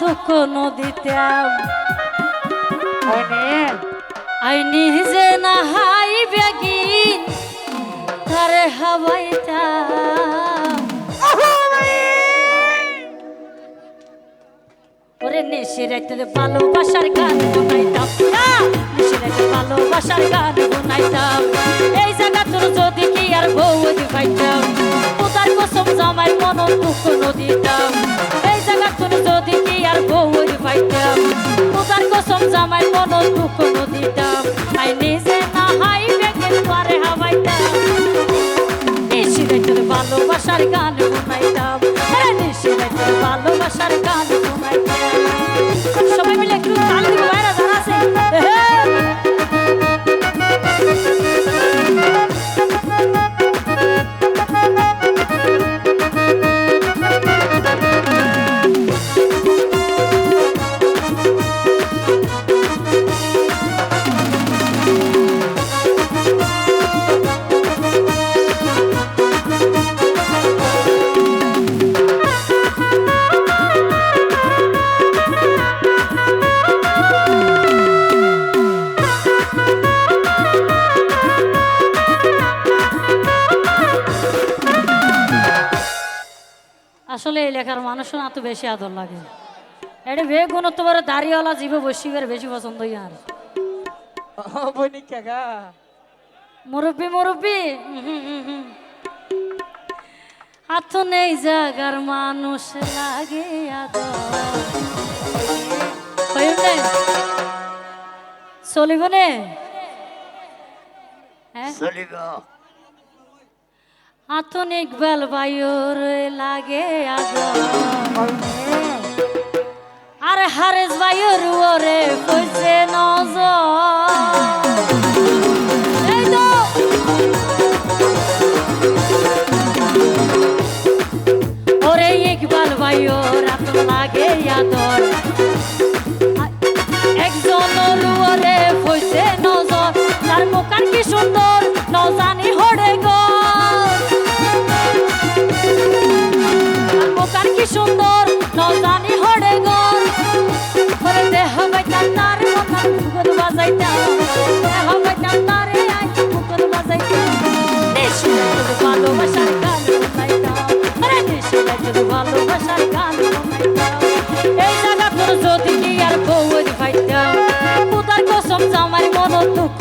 দুঃখ নদীতাম আই নিজে না হাই বেগিন তারে হাবাইতাম ওরে নেশে রাইতে ভালোবাসার গান শোনাইতাম। নেশে রাইতে ভালোবাসার গান শোনাইতাম। এই জায়গা তোর যদি কি আর বউ দিবাইতাম। উদার কসম জামাই মন দুঃখ নদীতাম আর বউ দিবাইতাম উদার কসম জামাই মন দুঃখ নদীতাম আই নিজে না হাই বেগে পারে হাবাইতাম নিশি রাইতে ভালোবাসার গান শোনাইতাম। আরে নিশি রাইতে ভালোবাসার গান আসলে এই লেখার মানুষের না তো বেশি আদর লাগে। এটা বে গুণত্ব বড় দাড়িওয়ালা জীবে বসিবার বেশি পছন্দ ইয়ার বনি কাকা। মুরব্বি মুরব্বি। হাত নেই জাগার মানুষ লাগে আদর। চলিব নে। হ্যাঁ? চলিব। হাতন ইকবাল বায়ুর লাগে আর হারেস বায়ুর ওরে কইছে নজর। এই ওরে ইকবাল বায়ুর হাতন লাগে আদর। একজন ওরে কইছে নজর, তার মুখান কি সুন্দর, নজানি হড়ে গো। সুন্দর নজানি হড়ে গর। করে দেহ বাইতাম তার মনার মুকুর বাজাইতাম দেহ বাইতাম তারে আই মুকুর বাজাইতাম দেশে ভালোবাসার গান শোনাইতাম আরে দেশে ভালোবাসার গান এই জায়গা তোর যদি আর বউর পাইতাম পুতার কসম জামার মন দুঃখ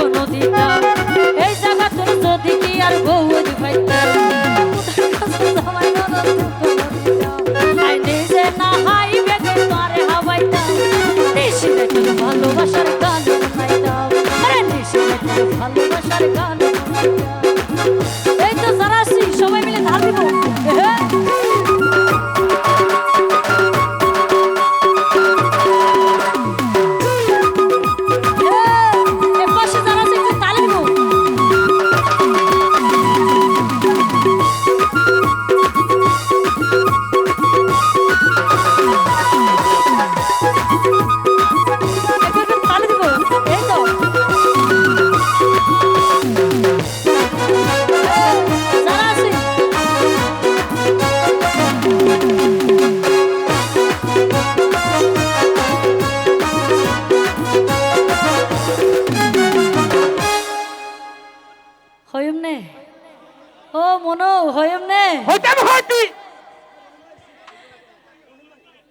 ও মনো হইম নে হইতাম হইতি।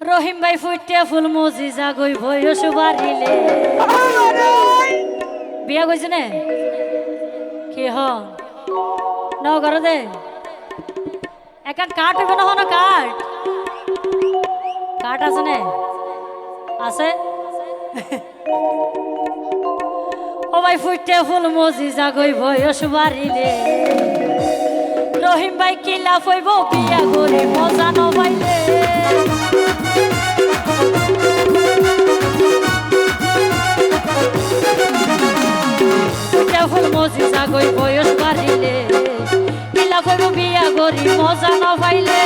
রহিম ভাই ফুটিয়া ফুল মজি জাগই ভয়স বাড়িলে। বিয়া কইছে নে? কি হ ন ঘর দে। একা কাঠ হবে না হন কাঠ কাঠ আছে নে? আছে? ও ভাই ফুটিয়া ফুল মজি জাগই ভয়স বাড়িলে। রহিম ভাই কিলা ফইব বিয়া করে মজা নবাইলে। ফুল মজি জাগই বয়স বাড়িলে। কিলা ফইব বিয়া করি মজা নবাইলে।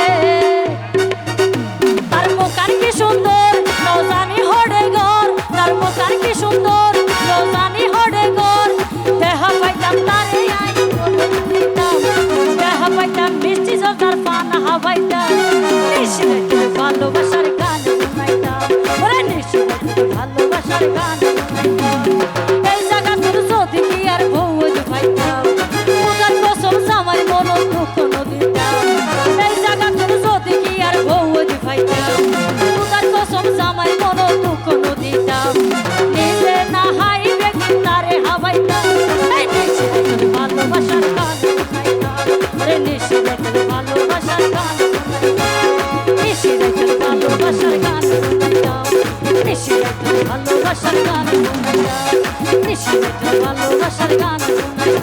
তার মুখার কি সুন্দর, নজানি হড়ে ভালোবাসার গান ভালোবাসার গান এই জায়গা তোর যদি আর বউ পাইতাম ভালোবাসার গান নিশি ভালোবাসার গান গাইতাম